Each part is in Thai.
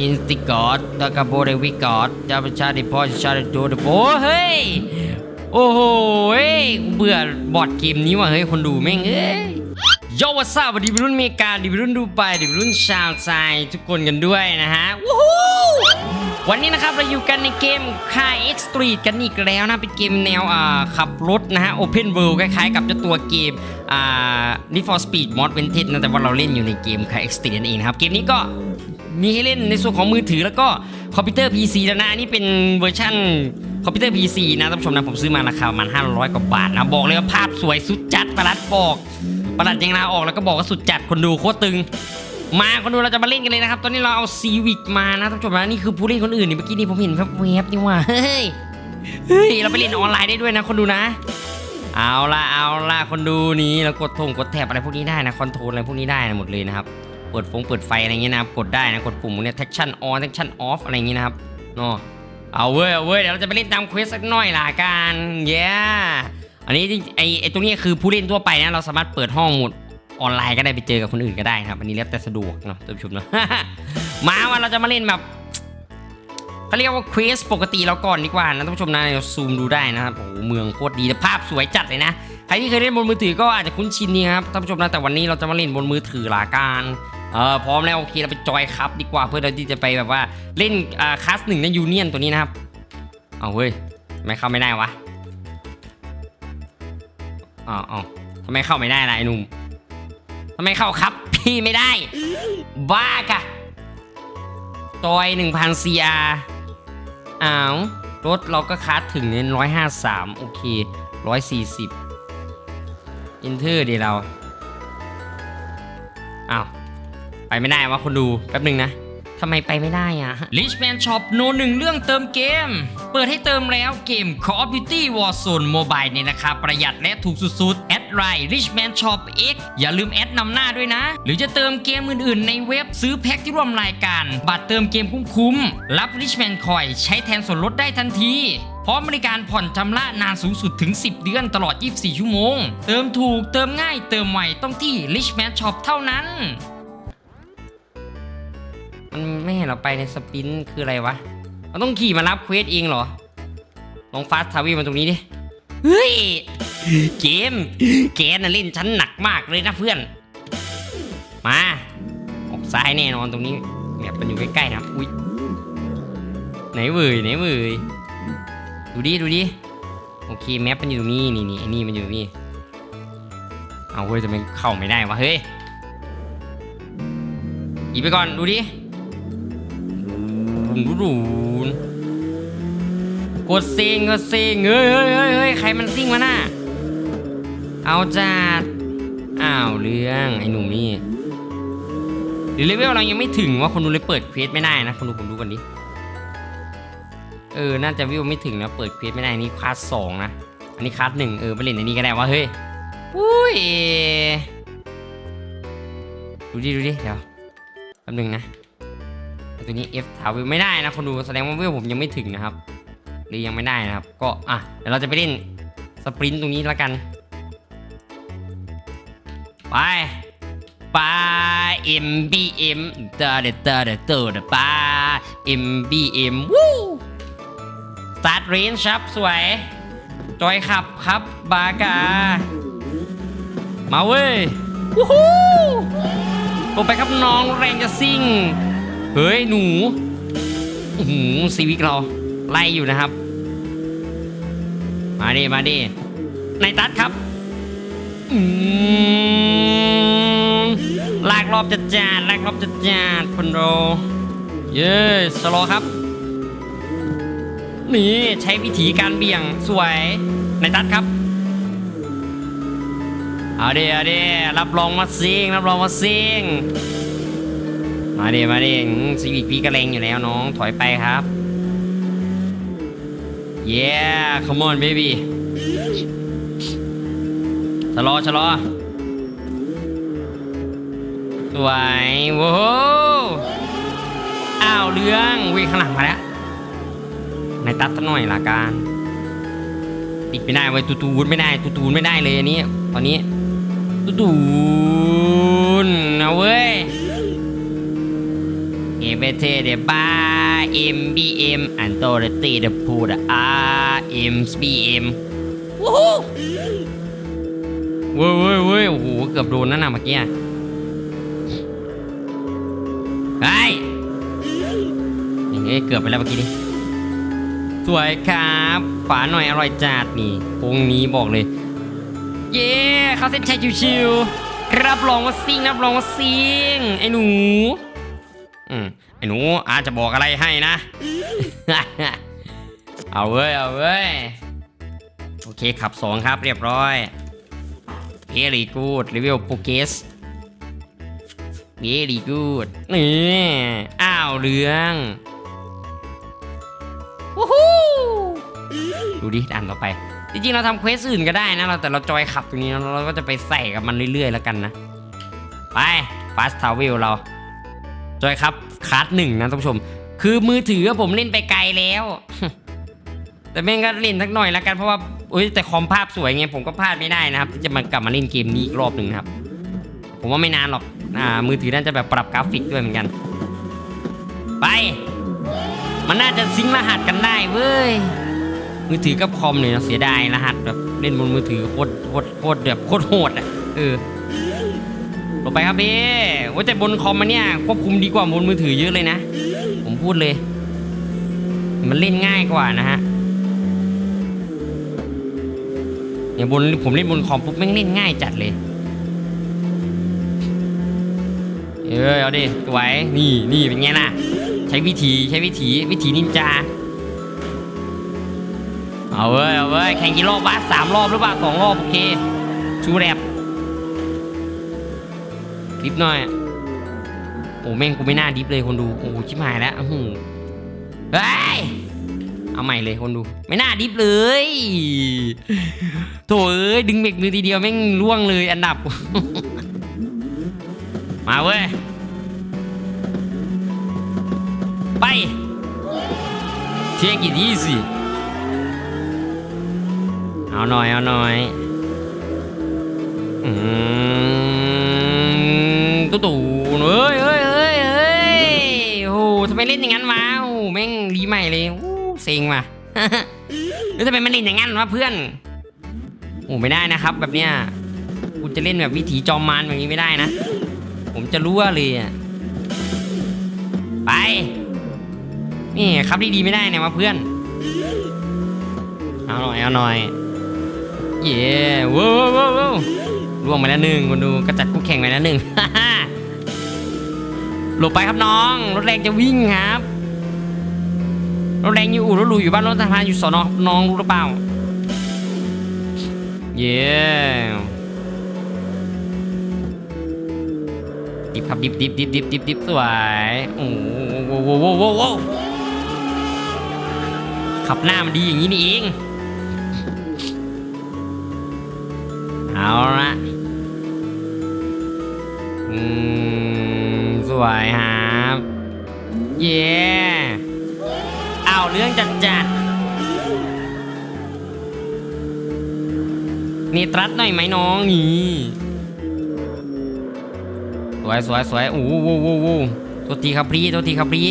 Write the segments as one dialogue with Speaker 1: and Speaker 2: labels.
Speaker 1: อินสติกอดตะกะโบเดวิกอดจะประชาดิพอชาดิโดเดโบเฮ้ย โอ้โหเฮ้ยเบื่อบอดเกมนี้ว่ะเฮ้ยคนดูแม่งเอ้ยโยวัสดีดีรุ่นเมกาดีรุ่นดูไบดีรุ่นชาวไทยทุกคนกันด้วยนะฮะวู้ฮู้วันนี้นะครับเราอยู่กันในเกม Car X Street กันอีกแล้วนะเป็นเกมแนวอ่าขับรถนะฮะ Open World คล้ายๆกับเจ้าตัวเกมอ่า Need for Speed Most Wanted นะแต่ว่าเราเล่นอยู่ในเกม Car X Street นั่นเองครับเกมนี้ก็ มีให้เล่นในส่วนของมือถือแล้วก็คอมพิวเตอร์ PC แล้วนะอันนี่เป็นเวอร์ชันคอมพิวเตอร์ PC นะท่านผู้ชมนะผมซื้อมาราคาประมาณ500 กว่าบาทนะบอกเลยว่าภาพสวยสุดจัดประหลัดบอกประหลัดยังลาออกแล้วก็บอกว่าสุดจัดคนดูโคตรตึง มาคนดูเราจะมาเล่นกันเลยนะครับ ตอนนี้เราเอาซีวิกมานะท่านผู้ชมนะนี่คือผู้เล่นคนอื่นนี่เมื่อกี้นี่ผมเห็นแวบๆนี่ว่าเฮ้ยเฮ้ยเราไปเล่นออนไลน์ได้ด้วยนะคนดูนะเอาละเอาละคนดูนี้เรากดทงกดแถบอะไรพวกนี้ได้นะคอนโทรลอะไรพวกนี้ได้นะหมดเลยนะครับ เปิดฟงเปิดไฟอะไรเงี้ยนะครับกดได้นะกดปุ่มเนี้ย traction on traction off อะไรอย่างงี้นะครับเนาะเอาเว้ยเอาเว้ยเดี๋ยวเราจะไปเล่นตามเควสสักหน่อยละกันเย้อันนี้ไอไอตรงนี้คือผู้เล่นทั่วไปนะเราสามารถเปิดห้องหมดออนไลน์ก็ได้ไปเจอกับคนอื่นก็ได้นะครับ อันนี้แล้วแต่สะดวกเนาะท่านผู้ชมเนาะมาว่าเราจะมาเล่นแบบเขาเรียกว่าเควสปกติเราก่อนดีกว่านะท่านผู้ชมนะเราซูมดูได้นะครับโอ้โหเมืองโคตรดีแต่ภาพสวยจัดเลยนะใครที่เคยเล่นบนมือถือก็อาจจะคุ้นชินนี่ครับท่านผู้ชมนะแต่วันนี้เราจะมาเล่นบนมือถือลาการ เออพร้อมแล้วโอเคเราไปจอยครับดีกว่าเพื่อเราที่จะไปแบบว่าเล่นอ่าคลาสหนึ่งในยูเนียนตัวนี้นะครับเอาเฮ้ยทำไมเข้าไม่ได้วะอ๋ออ๋อทำไมเข้าไม่ได้ล่ะไอ้หนุ่มทำไมเข้าครับ พี่ไม่ได้ บ้ากะตอย1,000 CR อา้าวรถเราก็คัดถึงเน้น153โอเค140อินเทอร์ดีเราอ้าว ไปไม่ได้วะคนดูแป๊บหนึ่งนะทำไมไปไม่ได้อะ Richman Shop โนหนึ่งเรื่องเติมเกม เปิดให้เติมแล้วเกม Call of Duty Warzone Mobile ในราคาประหยัดและถูกสุดๆ แอดไลน์ Richman Shop X อย่าลืมแอดนำหน้าด้วยนะ หรือจะเติมเกมอื่นๆ ในเว็บซื้อแพ็คที่ร่วมรายการ บัตรเติมเกมคุ้มๆ รับ Richman Coin ใช้แทนส่วนลดได้ทันทีพร้อมบริการผ่อนชำระนานสูงสุดถึง 10 เดือนตลอด 24 ชั่วโมง เติมถูกเติมง่ายเติมไวต้องที่ Richman Shop เท่านั้น มันไม่เห็นเราไปในสปรินต์คืออะไรวะ เราต้องขี่มารับเควสเองเหรอ ลองฟาสทาวีมาตรงนี้ดิ เฮ้ย เกม เกมน่ะเล่นฉันหนักมากเลยนะเพื่อน มา ออกซ้ายแน่นอนตรงนี้แมปมันอยู่ใกล้ๆนะ อุ้ยไหนเว่ยไหนเว่ยดูดิดูดิ โอเคแมปมันอยู่ตรงนี้นี่นี่ไอ้นี่มันอยู่ตรงนี้ เอาเว้ยจะไมันเข้าไม่ได้วะเฮ้ยหยิบไปก่อนดูดิ ดูดูนกดซิงกดซิงเฮ้ยเฮ้ยเฮ้ยเฮ้ยใครมันซิงมาน่ะเอาจัดอ้าวเรื่องไอ้หนุ่มนี่หรือเลเวลเรายังไม่ถึงว่าคนดูเลยเปิดเควสไม่ได้นะคนดูผมดูกันดิเออน่าจะวิวไม่ถึงนะเปิดเควสไม่ได้นี่คลาสสองนะอันนี้คลาสหนึ่งเออไปเล่นอันนี้ก็ได้ว่าเฮ้ยอุ้ยดูดิดูดิเดี๋ยวแป๊บนึงนะ ตัวนี้ F ถาวิวไม่ได้นะคนดูแสดงว่าวิวผมยังไม่ถึงนะครับ หรือยังไม่ได้นะครับ ก็อะเดี๋ยวเราจะไปเล่นสปรินต์ตรงนี้แล้วกัน ไปไป MBM เตอร์เดเตอร์เดเตอร์เดปา MBM วู้สตาร์ทเรนครับสวย จอยขับครับบากา มาเว้ยวู้ฮู้ลงไปครับน้องแรงจะซิ่ง เฮ้ย หนูหือซีวิกเรา ไล่อยู่นะครับ มาดิ มาดินายตัดครับอืลากรอบจัดจานลากรอบจัดจานคนโร เย้สโลครับ นี่ใช้วิธีการเบี่ยงสวยนายตัดครับเอาดิเอาดิรับรองมาซิงรับรองมาซิง มาดิมาดิซีวิกพี่กระเลงอยู่แล้วน้องถอยไปครับ yeah come on baby ชะลอชะลอสวยโว้วอ้าวเรื่องวิ่งข้างหลังมาแล้วนายตัดซะหน่อยละกันติดไม่ได้เว้ตูตูนไม่ได้ตูตูนไม่ได้เลยอันนี้ ตอนนี้ตูตูน เอาเว้ยเทเดบ้าเอ็มบีเอ็มอันโตเรตีเดพูดอาร์เอ็มบีเอ็มวู้ฮู้เว้ยเว้ยเว้ยโอ้โหเกือบโดนนั่นน่ะเมื่อกี้ไอ้ยอย่างเงี้เกือบไปแล้วเมื่อกี้นี้สวยครับฝาหน่อยอร่อยจัดนี่วงนี้บอกเลย เย้เข้าเส้นชัยชิวๆรับรองว่าซิ่งรับรองว่าซิ่งไอ้หนู อืมไอ้หนูอาจจะบอกอะไรให้นะ เอาเว้ย เอาเว้ย โอเคขับสองครับเรียบร้อยเอรีกูดรีวิวโปเกสเอรีกูดนี่อ้าวเรื่องวู้ฮู้ดูดิดันต่อไป จริงๆ เราทำเควสอื่นก็ได้นะเราแต่เราจอยขับตรงนี้เราก็จะไปใส่กับมันเรื่อยๆแล้วกันนะ ไปฟาสทาวเวลเรา จอยครับคาร์ดหนึ่งนะท่านผู้ชม คือมือถือผมเล่นไปไกลแล้ว แต่แม่งก็เล่นสักหน่อยล้วกันเพราะว่าเอ้ยแต่คอมภาพสวยไงผมก็พลาดไม่ได้นะครับที่จะมากลับมาเล่นเกมนี้อีกรอบหนึ่งนะครับ ผมว่าไม่นานหรอกอ่ามือถือน่าจะแบบปรับกราฟิกด้วยเหมือนกัน ไป มันน่าจะซิงรหัสกันได้เว้ยมือถือกับคอมเนี่ยเสียดายรหัสแบบเล่นบนมือถือโคตรโคตรโคตรแบบโคตรโหดอะเออ ลงไปครับพี่ว่าแต่บนคอมมันเนี่ยควบคุมดีกว่าบนมือถือเยอะเลยนะ ผมพูดเลย มันเล่นง่ายกว่านะฮะเนี่ยบนผมเล่นบนคอมปุ๊บแม่งเล่นง่ายจัดเลยเออเอาดิสวยนี่นี่เป็นไงล่ะ ใช้วิธีใช้วิธีวิธีนินจาเอาเว้ยเอาเว้ยแข่งกี่รอบวะสามรอบหรือเปล่าสองรอบโอเคชูแรบ ดิฟหน่อยโอ้แม่งกูไม่น่าดิฟเลยคนดูโอ้ชิบหายแล้วอื้อหือเฮ้ยเอาใหม่เลยคนดู ไม่น่าดิฟเลยโถเอ้ยดึงเบรกมือทีเดียวแม่งล่วงเลยอันดับ มาเว้ยไปเทียกี่ที่สิเอาหน่อยเอาหน่อยอืม ตุ๊ตู่เฮ้ยเฮ้ยเฮ้ยเฮ้ยโอ้โหทำไมเล่นอย่างนั้นวะโอ้โหแม่งรีใหม่เลยโอ้เซ็งว่ะแล้วทำไมมันเล่นอย่างนั้นวะเพื่อนโอ้ไม่ได้นะครับ แบบเนี้ยคุณจะเล่นแบบวิถีจอมมารแบบนี้ไม่ได้นะ ผมจะรู้ว่าเลยอะไปนี่ครับดีๆไม่ได้เนี่ยวะเพื่อนเอาหน่อยเอาหน่อยเย้ว้าวว้าวว้าวล่วงไปแล้วหนึ่งคนดูกระจัดคู่แข่งไปแล้วหนึ่ง หลบไปครับน้อง รถแรงจะวิ่งครับ รถแรงอยู่อู่รถหรูอยู่บ้านรถทหารอยู่สอนอน้องรู้หรือเปล่า เย้ดิบครับดิบดิบดิบดิบดิบดิบสวยโอ้โหโว้โว้โว้โว้ขับหน้ามันดีอย่างนี้นี่เอง เอาละ วยครับ เย้เอาเรื่องจัดจัดนี่ตรัสหน่อยไหมน้องนี่สวยสวยสวยโอ้โหโอ้โหโอ้โหโทษทีครับพี่ตัวทีครับพี่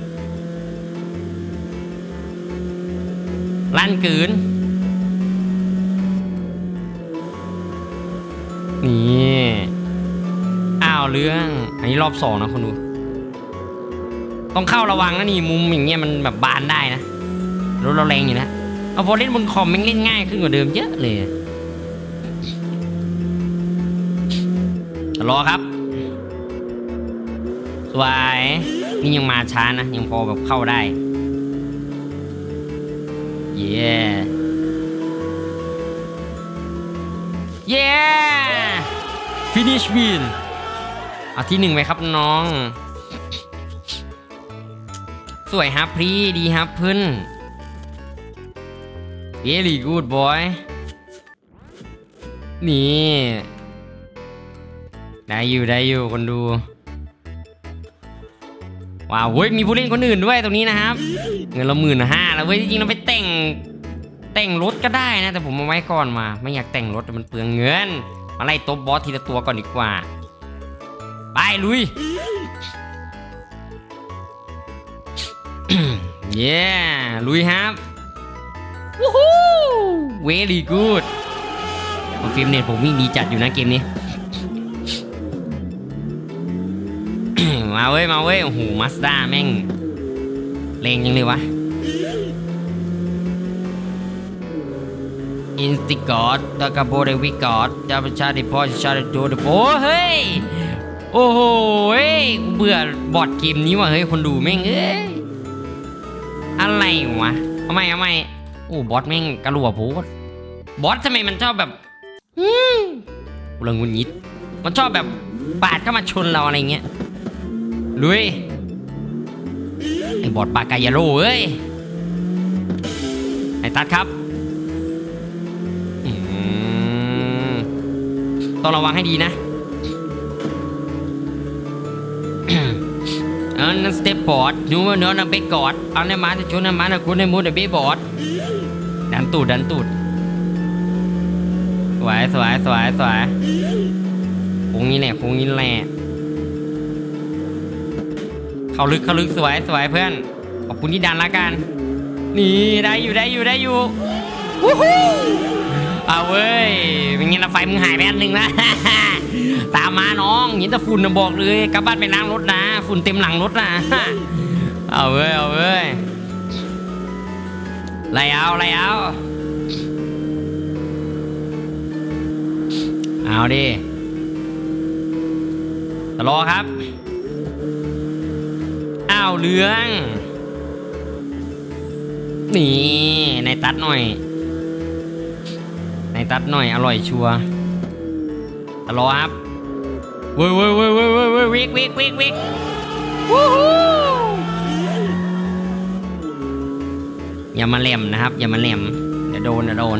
Speaker 1: ลั่นกินนี่อ้าวเรื่องอันนี้รอบสองนะคนดูต้องเข้าระวังนะนี่มุมอย่างเงี้ยมันแบบบานได้นะรถเราแรงอยู่นะเอาพอเล่นบนคอมม่งเล่นง่ายขึ้นกว่าเดิมเยอะเลยรอครับสวยนี่ยังมาช้านะยังพอแบบเข้าได้ เย้เย้ finish win เอาที่หนึ่งไปครับน้อง สวยครับพรีดีครับเพื่อน very good boy นี่ ได้อยู่ได้อยู่คนดู ว้าวเว้ยมีผู้เล่นคนอื่นด้วยตรงนี้นะครับ เงินละหมื่นห้าแล้วเว้ยจริงๆเราไปแต่งแต่งรถก็ได้นะแต่ผมเอาไว้ก่อนมา ไม่อยากแต่งรถมันเปลืองเงินมาไล่ตบบอสทีละตัวก่อนดีกว่า ไปลุยเย้ลุยครับวู้ฮู้ very good ฟิล์มเน็ตผมวิ่งดีจัดอยู่นะเกมนี้ มาเว้ยมาเว้ยโอ้โหมาสด้าแม่งเลงยังเลยวะอินสติกอดตะกะโบเดวิกอดจะเป็นชาติพ่อชาติโดดโอ้เฮ้ยโอ้โหเฮ้ยเบื่อบอดเกมนี้ว่ะเฮ้ยคนดูแม่งเอ้ยอะไรวะทำไมทำไมโอ้บอสแม่งกระลัวโพดบอสทำไมมันชอบแบบอืมกูละงุนยิดมันชอบแบบปาดเข้ามาชนเราอะไรเงี้ย ลุย ไอ้บอสปากายาโร่เอ้ย ไอ้ตัดครับอืมต้องระวังให้ดีนะอันนั้นสเตปบอร์ดนูว่าเนื้อนัเบกกอดเอาในมาจะชนในมานะคุณในมูนเบบอร์ดดันตูดดันตูดสวยสวยสวยสวยคงนี้แหละคงนี้แหละ เข้าลึกเข้าลึกสวยสวยเพื่อน ขอบคุณที่ดันละกัน นี่ได้อยู่ได้อยู่ได้อยู่วู้ฮู้เอาเว้ยเป็นไงละไฟมึงหายไปอันหนึ่งนะ ตามมาน้องเห็นแต่ฝุ่นนะบอกเลยกลับบ้านไปล้างรถนะ ฝุ่นเต็มหลังรถนะ เอาเว้ยเอาเว้ยไล่เอาไล่เอาเอาดิตลอครับาวเหลืองนี่ในตัดหน่อย ในตัดหน่อยอร่อยชัวร์ตลอครับเว้ยเว้ยเว้ยเว้ยเว้ยเว้ยวิกวิกวิกวิกวู้ฮู้อย่ามาแหลมนะครับ อย่ามาแหลมเดี๋ยวโดนเดี๋ยวโดน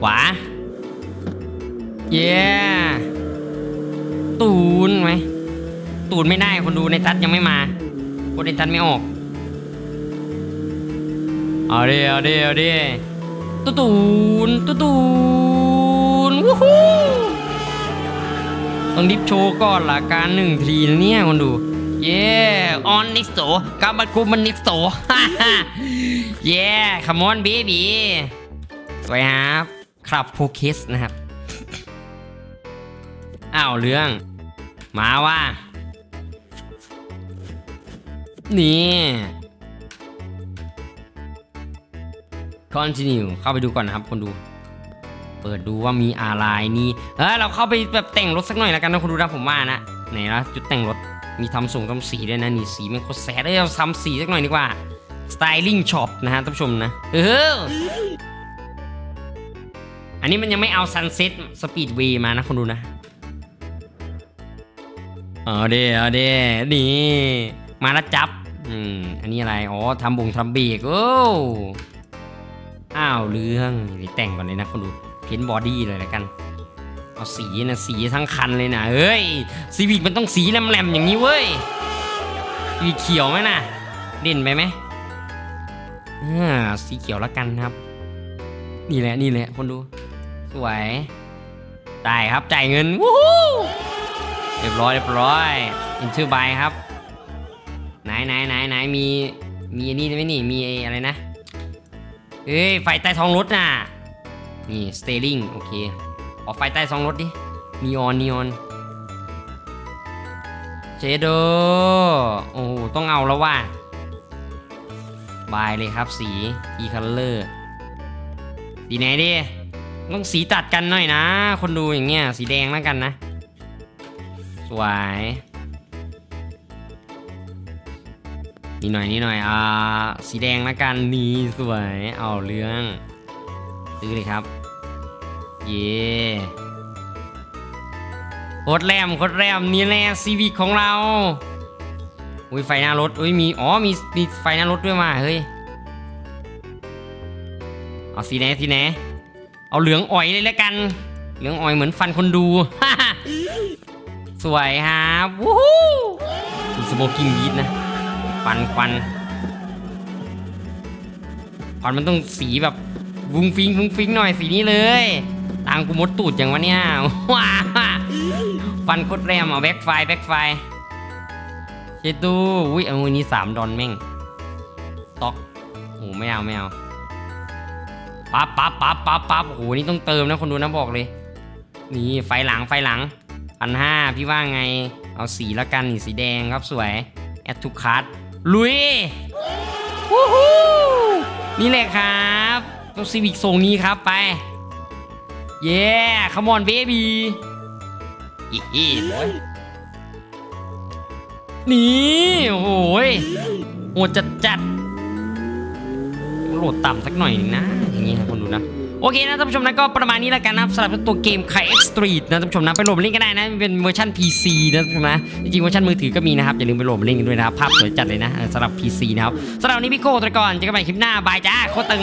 Speaker 1: ขวา เย้ ตูนไหม ตูนไม่ได้คนดูในตัดยังไม่มาคนในตัดไม่ออกเอาดิเอาดิเอาดิตูตูนตูตูนวู้ฮู้ต้องดิฟโชว์ก่อนละการหนึ่งทีนะเนี่ยคนดูเย้ออนนิสโตกาบัดกูมันนิสโตเย้คัมอนเบบีสวยครับครับโพเคสนะครับ อ้าวเรื่อง มาว่า นี่ continue เข้าไปดูก่อนนะครับคนดู เปิดดูว่ามีอะไรนี่เออเราเข้าไปแบบแต่งรถสักหน่อยแล้วกันนะคนดูนะผมว่านะไหนละจุดแต่งรถมีทำส่งทำสีด้วยนะนี่สีมันโคตรแสบเลยเราทำสีสักหน่อยดีกว่า styling shop นะฮะท่านผู้ชมนะเอออันนี้มันยังไม่เอา sunset speedway มานะคนดูนะเอาเด้เอาเด้นี่ มาแล้วจับ อืม อันนี้อะไร อ๋อทำบงทำเบรกโอ้ อ้าวเรื่องนี่แต่งก่อนเลยนะคนดู เพ้นบอดี้เลยละกัน เอาสีนะสีทั้งคันเลยนะเอ้ยซีวิกมันต้องสีแหลมๆอย่างนี้เว้ยซีเขียวไหมนะเด่นไปไหมอ่าสีเขียวละกันครับ นี่แหละนี่แหละคนดู สวยจ่ายครับจ่ายเงินวู้ฮู้เรียบร้อยเรียบร้อยอินชื่อบายครับ ไหนไหนไหนไหนมีมีอันนี่ไหมนี่มีอะไรนะเอ้ยไฟใต้ท้องรถน่ะนี่สเต r ริงโอเคออกไฟใต้ท้องรถดินีออนนีออนเจโดโอ้โหต้องเอาแล้วว่าบายเลยครับสีทีคัลเลอร์สีไหนดีต้องสีตัดกันหน่อยนะ คนดูอย่างเงี้ยสีแดงแล้วกันนะ สวย นี่หน่อยนี่หน่อยอ่าสีแดงแล้วกันนี่สวยเอาเรื่องซื้อเลยครับ เย่โคตรแรมโคตรแรมนี่แหละซีวิกของเราอุ้ยไฟหน้ารถอุ้ยมีอ๋อมีมีไฟหน้ารถด้วยมาเฮ้ยเอาสีไหนสีไหนเอาเหลืองอ่อยเลยแล้วกัน เหลืองอ่อยเหมือนฟันคนดูสวยครับวู้ฮู้สโมกิ้งบีทนะ วันควันควันมันต้องสีแบบวุ้งฟิงวุ้งฟิงหน่อยสีนี้เลยตางกูมดตูดอย่างวะเนี่ยว้าฟันโคตรแรมเอาแบ็คไฟแบ็คไฟเจตูอุ้ยเอาอันนี้สามดอนแม่งต็อกโอ้ไม่เอาไม่เอาปั๊บปั๊บปั๊บปั๊บปั๊บโอ้โหนี่ต้องเติมนะคนดูนะบอกเลย นี่ไฟหลังไฟหลังพันห้าพี่ว่าไง เอาสีละกันนี่สีแดงครับสวย แอดทุกคัส ลุยวู้ฮู้นี่แหละครับต้องซีวิกทรงนี้ครับไป เย้ขมอนเบบีอีอีโอ้ยนี่โอ้โหยโหดจัดจัดโหลดต่ำสักหน่อยนึงนะอย่างงี้นะคนดูนะ โอเคนะท่านผู้ชมนะก็ประมาณนี้แล้วกันนะสำหรับตัวเกมไคเอ็กซ์ตรีทนะท่านผู้ชมนะไปโหลดเล่นก็ได้นะเป็นเวอร์ชัน PC นะท่านผู้ชมนะจริงเวอร์ชันมือถือก็มีนะครับอย่าลืมไปโหลดเล่นกันด้วยนะครับภาพสวยจัดเลยนะสำหรับ PC นะครับสำหรับนี้พี่โก้ตะก่อนเจอกันใหม่คลิปหน้าบายจ้าโคตรตึง